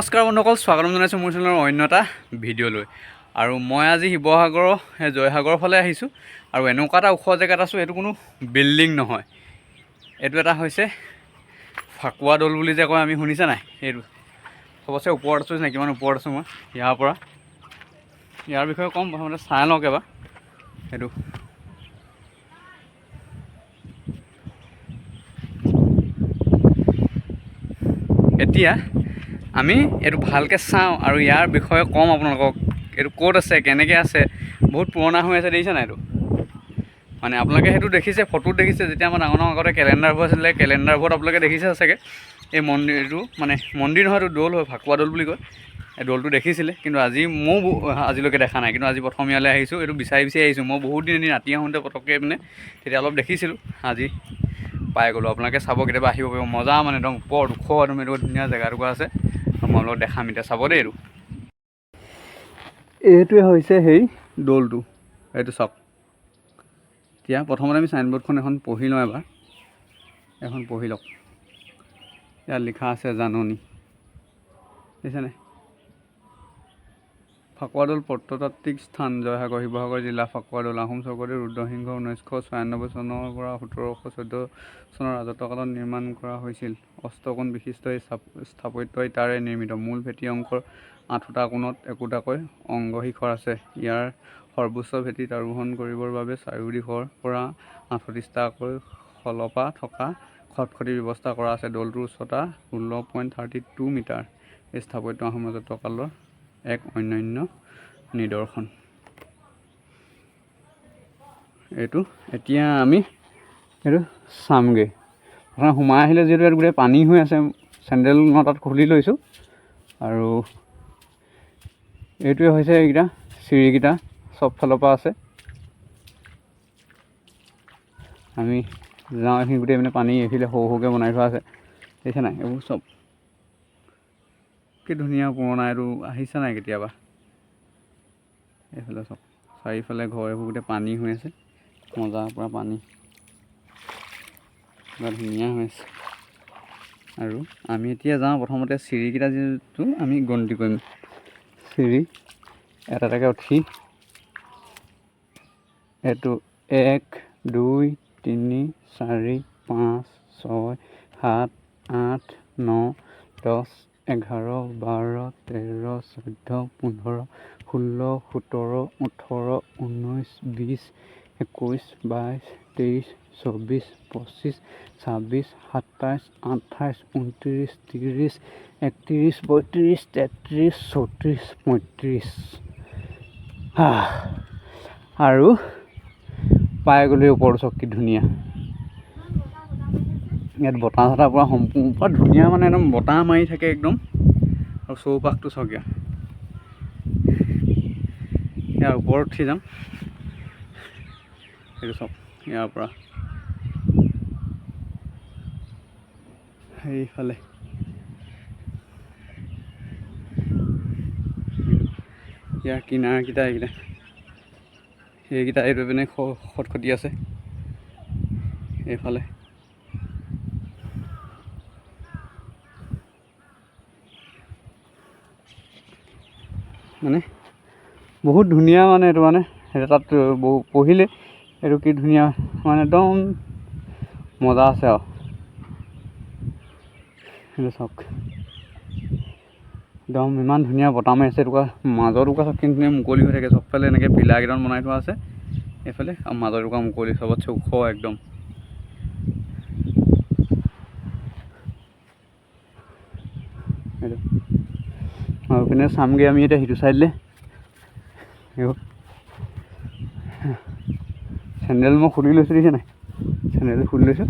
নমস্কাৰ বন্ধুসকল স্বাগতম জনাইছোঁ মোৰ চেনেলৰ অন্য এটা ভিডিঅ'লৈ। আৰু মই আজি শিৱসাগৰৰ সেই জয়সাগৰৰ ফালে আহিছোঁ আৰু এনেকুৱা এটা ওখ জেগাত আছোঁ এইটো কোনো বিল্ডিং নহয়। এইটো এটা হৈছে ফাকুৱা দৌল বুলি যে কয় আমি শুনিছা নাই? এইটো চবতছে ওপৰত আছোঁ নাই কিমান ওপৰত আছোঁ মই ইয়াৰ পৰা। ইয়াৰ বিষয়ে ক'ম প্ৰথমতে চাই লওঁ এবাৰ সেইটো এতিয়া আমি এইটো ভালকৈ চাওঁ আৰু ইয়াৰ বিষয়ে ক'ম আপোনালোকক, এইটো ক'ত আছে, কেনেকৈ আছে, বহুত পুৰণা হৈ আছে, দেখিছে নাই এইটো? মানে আপোনালোকে সেইটো দেখিছে ফটোত দেখিছে, যেতিয়া আমাৰ ডাঙৰ ডাঙৰ আগতে কেলেণ্ডাৰবোৰ আছিলে কেলেণ্ডাৰবোৰত আপোনালোকে দেখিছে চাগে। এই মন্দিৰটো মানে মন্দিৰ নহয়, এইটো দৌল হয়, ফাকুৱা দৌল বুলি কয়। এই দৌলটো দেখিছিলে, কিন্তু আজি ময়ো আজিলৈকে দেখা নাই, কিন্তু আজি প্ৰথম ইয়ালৈ আহিছোঁ, এইটো বিচাৰি বিচাৰি আহিছোঁ। মই বহুত দিন ৰাতি আহোঁতে পটককৈ মানে তেতিয়া অলপ দেখিছিলোঁ, আজি পাই গ'লোঁ। আপোনালোকে চাব কেতিয়াবা আহিব পাৰিব। মজা মানে একদম ওপৰত ওখ, একদম এইটো ধুনীয়া জেগা এটুকুৰা আছে। মই অলপ দেখাম এতিয়া চাব দেই এইটো। এইটোৱে হৈছে সেই দৌলটো। এইটো চাওক। এতিয়া প্ৰথমতে আমি চাইনবৰ্ডখন এখন পঢ়ি লওঁ এবাৰ। এখন পঢ়ি লওক। ইয়াত লিখা আছে জাননী। দেখিছেনে? ফাকুৱাদৌল প্ৰত্নতাত্ত্বিক স্থান, জয়সাগৰ, শিৱসাগৰ জিলা, ফাকুৱাদৌল আহোম স্বৰ্গদেৱ ৰুদ্ৰসিংহ, ঊনৈছশ ছয়ান্নব্বৈ চনৰ পৰা সোতৰশ চৈধ্য চনৰ ৰাজত্বকালত নিৰ্মাণ কৰা হৈছিল। অষ্টকোণ বিশিষ্ট এই স্থাপ- স্থাপত্য ইটাৰে নিৰ্মিত মূল ভেটি অংশৰ আঠোটা কোণত একোটাকৈ অংগশিখৰ আছে। ইয়াৰ সৰ্বোচ্চ ভেটিত আৰোহণ কৰিবৰ বাবে চাৰিওদিশৰ পৰা আঠত্ৰিছটাকৈ খলপা থকা খটখটিৰ ব্যৱস্থা কৰা আছে। দৌলটোৰ উচ্চতা ষোল্ল পইণ্ট থাৰ্টি টু মিটাৰ। এই স্থাপত্য আহোম ৰাজত্বকালৰ এক অন্যান্য নিদৰ্শন। এইটো এতিয়া আমি এইটো চামগৈ। প্ৰথমে সোমাই আহিলে যিহেতু ইয়াত গোটেই পানী হৈ আছে চেণ্ডেল মই তাত খুলি লৈছোঁ। আৰু এইটোৱে হৈছে এইকেইটা চিৰিকেইটা চব ফালৰ পৰা আছে। আমি যাওঁ এইখিনি গোটেই মানে পানী এইফালে সৰু সৰুকৈ বনাই থোৱা আছে। দেখিছে নাই? এইবোৰ চব কি ধুনীয়া পুৰণা এইটো আহিছে নাই কেতিয়াবা? এইফালে চব, চাৰিওফালে ঘৰ এইবোৰ গোটেই পানী হৈ আছে মজা পূৰা পানী। পূৰা ধুনীয়া হৈ আছে। আৰু আমি এতিয়া যাওঁ, প্ৰথমতে চিৰিকেইটা যিটো আমি গন্তি কৰিম। চিৰি এটা এটাকৈ উঠি। এইটো এক, দুই, তিনি, চাৰি, পাঁচ, ছয়, সাত, আঠ, ন, দহ এঘাৰ বাৰ তেৰ চৈধ্য পোন্ধৰ ষোল্ল সোতৰ ওঠৰ ঊনৈছ বিছ একৈছ বাইছ তেইছ চৌবিছ পঁচিছ ছাব্বিছ সাতাইছ আঠাইছ ঊনত্ৰিছ ত্ৰিছ একত্ৰিছ বত্ৰিছ তেত্ৰিছ চৌত্ৰিছ পঁয়ত্ৰিছ। আৰু পাই গ'লো ওপৰটো চক ধুনীয়া ইয়াত বতাহ চতাহ পূৰা সম্পূৰ্ণ পূৰা ধুনীয়া মানে একদম বতাহ মাৰি থাকে একদম। আৰু চৌপাশটো চাওক ইয়াৰ ওপৰত উঠি যাম। সেইটো চাওক ইয়াৰ পৰা। সেইফালে। ইয়াৰ কিনাৰকেইটা এইকেইটা। সেইকেইটা এইটো পিনে খটখটি আছে। এইফালে। মানে বহুত ধুনীয়া মানে এইটো মানে তাত পঢ়িলে এইটো কি ধুনীয়া মানে একদম মজা আছে আৰু। চাওক। একদম ইমান ধুনীয়া বতাহ মাৰি আছে এটুকুৰা মাজৰ টুকুৰা চব ধুনীয়া মুকলি হৈ থাকে চবফালে এনেকৈ পিলাৰ কেইটামান বনাই থোৱা আছে এইফালে আৰু মাজৰ টুকুৰা মুকলি চবতছে ওখ একদম। আৰু পিনে চামগৈ আমি এতিয়া সিটো চাইডলৈ। চেণ্ডেল মই খুলি লৈছোঁ দেখিছে নাই? চেণ্ডেল খুলি লৈছোঁ।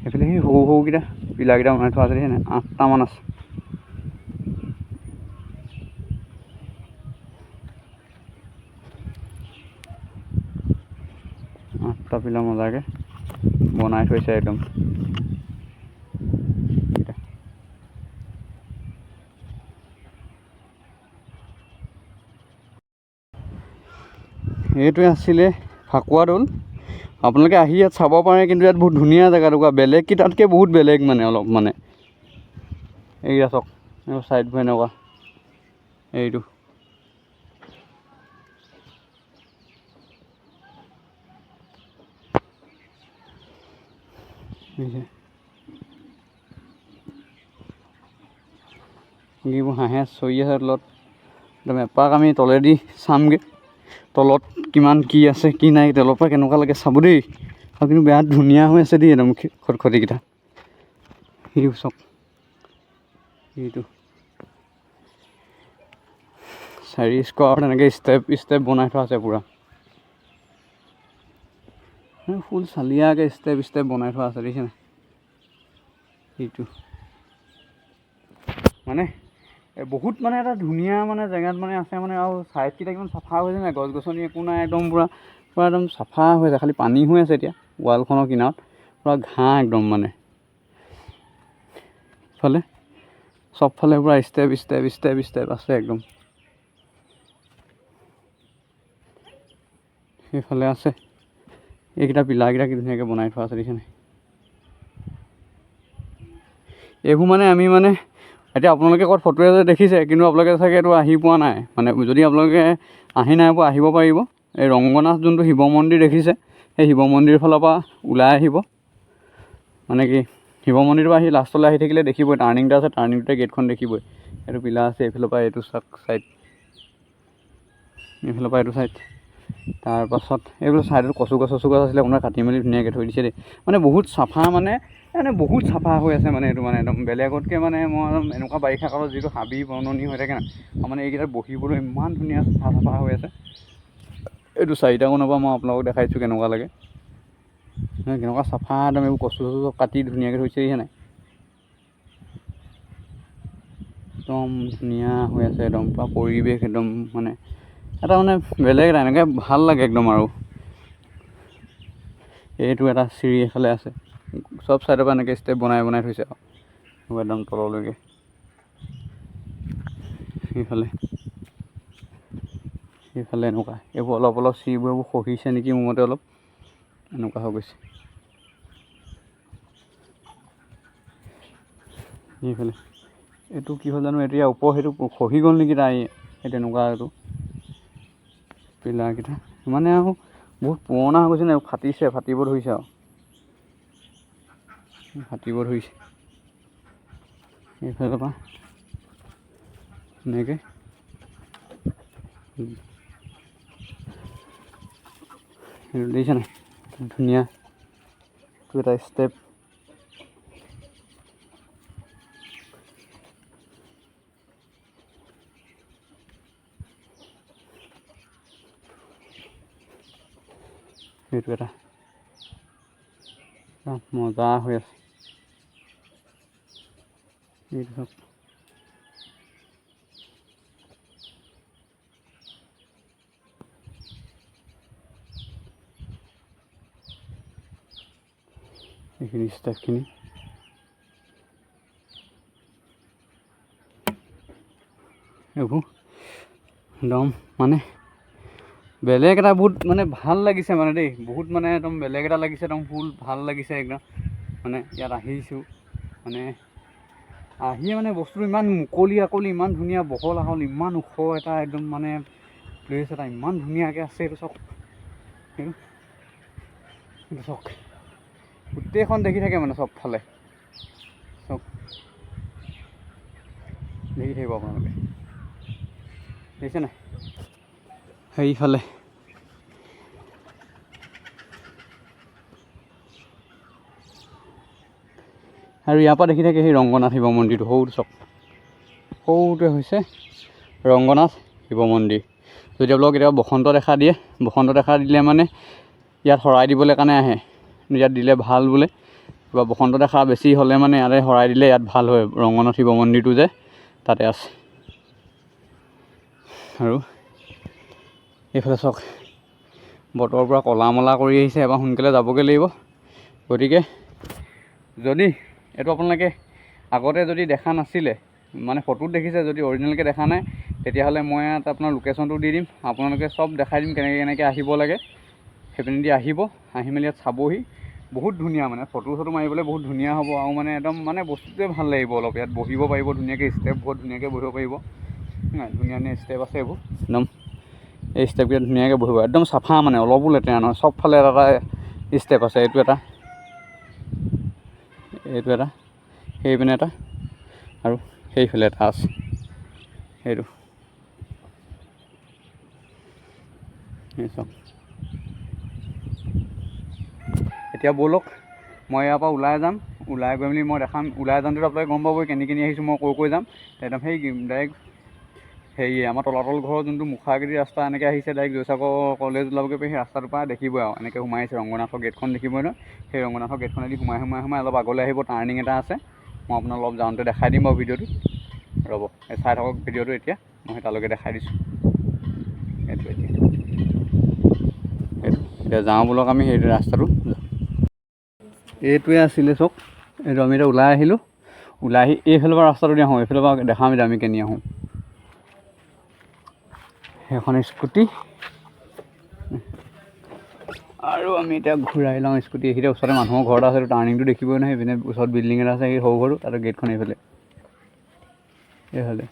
সেইফালে সেই সৰু সৰুকেইটা পিলাৰকেইটা বনাই থোৱা আছে দেখিছে নাই? আঠটামান আছে। আঠটা পিলা মজাকৈ বনাই থৈছে একদম। এইটোৱে আছিলে ফাকুৱা দৌল। আপোনালোকে আহি ইয়াত চাব পাৰে, কিন্তু ইয়াত বহুত ধুনীয়া জেগা টুকুৰা বেলেগ কেইটাতকৈ বহুত বেলেগ মানে অলপ মানে। এইয়া চাওক ছাইডবোৰ এনেকুৱা। এইটো। যিবোৰ হাঁহে চৰি আছে তলত। একদম এপাক আমি তলেদি চামগৈ, তলত। কিমান কি আছে কি নাই তলৰ পৰা কেনেকুৱা লাগে চাব দেই। আৰু কিন্তু বিৰাট ধুনীয়া হৈ আছে দেই একদম খটখটিকেইটা। সেইটো চাওক। এইটো। চাৰি স্কোৱাৰত এনেকৈ ষ্টেপ ষ্টেপ বনাই থোৱা আছে পূৰা। ফুল চালিয়াকৈ ষ্টেপ ষ্টেপ বনাই থোৱা আছে দেখিছেনে সেইটো মানে বহুত মানে এটা ধুনীয়া মানে জেগাত মানে আছে মানে আৰু ছাইডকেইটা কিমান চাফা হৈছে নাই? গছ গছনি একো নাই, একদম পূৰা পূৰা একদম চাফা হৈ আছে, খালি পানী হৈ আছে এতিয়া, ৱালখনৰ কিনাৰত, পূৰা ঘাঁহ একদম মানে। ইফালে, চবফালে পূৰা ষ্টেপ ষ্টেপ ষ্টেপ ষ্টেপ আছে একদম। সেইফালে আছে। এইকেইটা পিলাৰকেইটা কি ধুনীয়াকৈ বনাই থোৱা আছে, দেখিছেনে এইবোৰ মানে আমি মানে এতিয়া আপোনালোকে ক'ত ফটোৱে যে দেখিছে, কিন্তু আপোনালোকে চাগে এইটো আহি পোৱা নাই। মানে যদি আপোনালোকে আহি নাই পোৱা, আহিব পাৰিব। এই ৰংগনাথ যোনটো শিৱ মন্দিৰ দেখিছে, সেই শিৱ মন্দিৰৰ ফালৰ পৰা ওলাই আহিব। মানে কি, শিৱ মন্দিৰৰ পৰা আহি লাষ্টলৈ আহি থাকিলে দেখিবই টাৰ্ণিং এটা আছে টাৰ্ণিংটোতে গেটখন দেখিবই। এইটো পিলাৰ আছে, এইফালৰ পৰা এইটো চাক ছাইড এইফালৰ পৰা এইটো ছাইড তাৰপাছত এইবোৰ ছাইডত কচু গছ চচু গছ আছিলে আপোনাৰ কাটি মেলি ধুনীয়াকৈ থৈ দিছে দেই। মানে বহুত চাফা মানে মানে বহুত চাফা হৈ আছে মানে এইটো মানে একদম। বেলেগতকৈ মানে মই একদম এনেকুৱা বাৰিষা কালত যিটো হাবি বননি হৈ থাকে না মানে এইকেইটাত বহিবলৈ ইমান ধুনীয়া চাফা চাফা হৈ আছে। এইটো চাৰিটা কোণৰ পৰা মই আপোনালোকক দেখাইছোঁ কেনেকুৱা লাগে। কেনেকুৱা চাফা একদম এইবোৰ কচু চচু চব কাটি ধুনীয়াকৈ থৈছে নাই? একদম ধুনীয়া হৈ আছে একদম পূৰা পৰিৱেশ একদম মানে এটা মানে বেলেগ এটা, এনেকৈ ভালো লাগে একদম আৰু। এইটো এটা চিৰি এফালে আছে। চব ছাইডৰ পৰা এনেকৈ ষ্টেপ বনাই বনাই থৈছে আৰু। একদম তললৈকে। সেইফালে। সেইফালে এনেকুৱা। এইবোৰ অলপ অলপ চিৰিবোৰ এইবোৰ খহিছে নেকি মোৰ মতে অলপ। এনেকুৱা হৈ গৈছে। সেইফালে। এইটো কি হ'ল জানো, এতিয়া ওপৰ সেইটো খহি গ'ল নেকি তাৰ এই তেনেকুৱা এইটো পিলাৰকেইটা মানে আৰু বহুত পুৰণা হৈ গৈছে নাই ফাটিছে, ফাটিব ধৰিছে আৰু। ফাটিব ধৰিছে। এইফালৰ পৰা। এনেকৈ। দেখিছে নাই? ধুনীয়া। এটা ষ্টেপ উঠবে এটা মজা হয়ে আছে। এইসব এখানে স্টাফখিনি এইবোৰ একদম মানে বেলেগ এটা বহুত মানে ভালো লাগিছে মানে দেই, বহুত মানে একদম বেলেগ এটা লাগিছে, একদম ফুল ভালো লাগিছে একদম। মানে ইয়াত আহিছোঁ মানে আহিয়ে মানে বস্তুটো ইমান মুকলি আকলি, ইমান ধুনীয়া বহল আহল, ইমান ওখ এটা একদম মানে প্লেচ এটা, ইমান ধুনীয়াকৈ আছে এইটো চাওক এইটো এইটো চাওক গোটেইখন দেখি থাকে মানে চবফালে চাওক দেখি থাকিব আপোনালোকে। দেখিছে নাই? সেইফালে। আৰু ইয়াৰ পৰা দেখি থাকে সেই ৰংগনাথ শিৱ মন্দিৰটো সৰুটো চাওক সৰুটোৱে হৈছে ৰংগনাথ শিৱ মন্দিৰ। যদি আপোনালোকক কেতিয়াবা বসন্ত দেখা দিয়ে বসন্ত দেখা দিলে মানে ইয়াত শৰাই দিবলৈ কাৰণে আহে। ইয়াত দিলে ভাল বোলে। কিবা বসন্ত দেখা বেছি হ'লে মানে ইয়াতে শৰাই দিলে ইয়াত ভাল হয়। ৰংগনাথ শিৱ মন্দিৰটো যে তাতে আছে। আৰু এইফালে চাওক বতৰৰ পৰা ক'লা মলা কৰি আহিছে এবাৰ সোনকালে যাবগৈ লাগিব। গতিকে যদি এইটো আপোনালোকে আগতে যদি দেখা নাছিলে মানে ফটোত দেখিছে যদি অৰিজিনেলকৈ দেখা নাই তেতিয়াহ'লে মই ইয়াত আপোনাৰ লোকেশ্যনটো দি দিম আপোনালোকে চব দেখাই দিম কেনেকৈ কেনেকৈ আহিব লাগে। সেইপিনেদি আহিব আহি মেলি ইয়াত চাবহি। বহুত ধুনীয়া মানে ফটো চটো মাৰিবলৈ বহুত ধুনীয়া হ'ব আৰু মানে একদম মানে বস্তুটোৱে ভাল লাগিব অলপ ইয়াত বহিব পাৰিব ধুনীয়াকৈ ষ্টেপ বহুত ধুনীয়াকৈ বহিব পাৰিব। ধুনীয়া ধুনীয়া ষ্টেপ আছে এইবোৰ। একদম এই ষ্টেপকেইটা ধুনীয়াকৈ বহিব। একদম চাফা মানে অলপো লেতেৰা নহয় চবফালে এটা এটা ষ্টেপ আছে এইটো এটা। এইটো এটা সেই পিনে এটা আৰু সেইফালে এটা আছে সেইটো চাওক। এতিয়া ব'লক মই ইয়াৰ পৰা ওলাই যাম ওলাই গৈ মেলি মই দেখাম ওলাই যাওঁতে আপোনালোকে গম পাবই কেনি কেনি আহিছোঁ মই কৈ কৈ যাম। একদম সেই ডাইৰেক্ট হেৰি আমাৰ তলাতল ঘৰৰ যোনটো মুখাগিৰি ৰাস্তা এনেকৈ আহিছে ডাইৰেক্ট জয়সাগৰ কলেজ ওলাবগৈ পাৰি সেই ৰাস্তাটোৰ পৰা দেখিবই আৰু এনেকৈ সোমাই আহিছে। ৰংগনাথৰ গেটখন দেখিবই নহয়। সেই ৰংগনাথৰ গেটখনেদি সোমাই সোমাই সোমাই অলপ আগলৈ আহিব টাৰ্ণিং এটা আছে। মই আপোনাক অলপ যাওঁতে দেখাই দিম বাৰু ভিডিঅ'টো। ৰ'ব এই চাই থাকক ভিডিঅ'টো এতিয়া মই সেই তালৈকে দেখাই দিছোঁ। সেইটো এতিয়া। এতিয়া যাওঁ বোলক আমি সেইটো ৰাস্তাটো। এইটোৱে আছিলে চাওক এইটো আমি এতিয়া ওলাই আহিলোঁ। ওলাই আহি এইফালৰ পৰা ৰাস্তাটো দি আহোঁ এইফালৰ পৰা দেখাম এতিয়া আমি কেনি আহোঁ। সেইখন স্কুটি। আৰু আমি এতিয়া ঘূৰাই লওঁ স্কুটি। এইখিনিতে ওচৰতে মানুহৰ ঘৰ এটা আছে টাৰ্ণিংটো দেখিবই নহয় সেইপিনে ওচৰত বিল্ডিং এটা আছে সেই সৰু সৰু তাতে গেটখন এইফালে। এইফালে।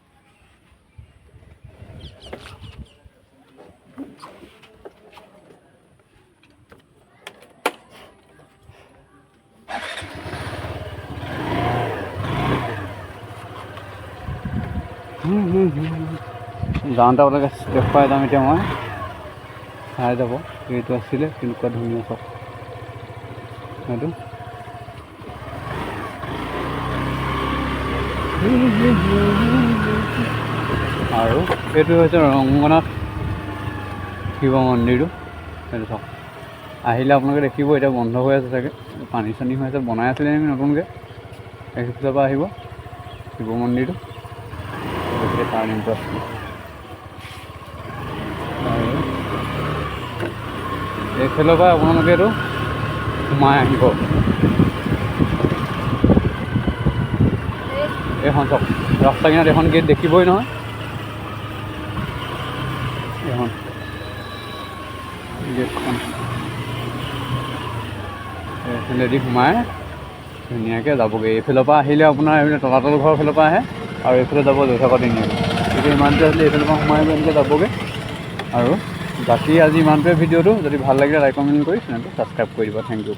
যাওঁতে আপোনালোকে দেখুৱাই যাম এতিয়া মই। চাই যাব এইটো আছিলে কেনেকুৱা ধুনীয়া চব। সেইটো আৰু এইটো হৈছে ৰংগনাথ শিৱ মন্দিৰটো। সেইটো চাওক। আহিলে আপোনালোকে দেখিব, এতিয়া বন্ধ হৈ আছে চাগে। পানী চানী হৈ আছে, বনাই আছিলে নেকি নতুনকৈ? সেইফালৰ পৰা আহিব। শিৱ মন্দিৰটো। গোটেই টাৰ্ণিংটো আছিলে পৰা আপোনালোকে এইটো সোমাই আহিব। এইখন চাওক, ৰাস্তা কিনাৰত এখন গেট দেখিবই নহয়। এইখন গেটখন এইফালেদি সোমাই ধুনীয়াকৈ যাবগৈ। এইফালৰ পৰা আহিলে আপোনাৰ এইফালে তলাতল ঘৰৰ ফালৰ পৰা আহে আৰু এইফালে যাব জয়সাগৰ তিনিআলি গতিকে ইমানটো আছিলে এইফালৰ পৰা সোমাই এনেকৈ যাবগৈ আৰু বাকী আজি ইমানটোৱে ভিডিঅ'টো। যদি ভালো লাগিলে লাইক কমেণ্ট কৰি চেনেলটো ছাবস্ক্ৰাইব কৰি দিব। Thank U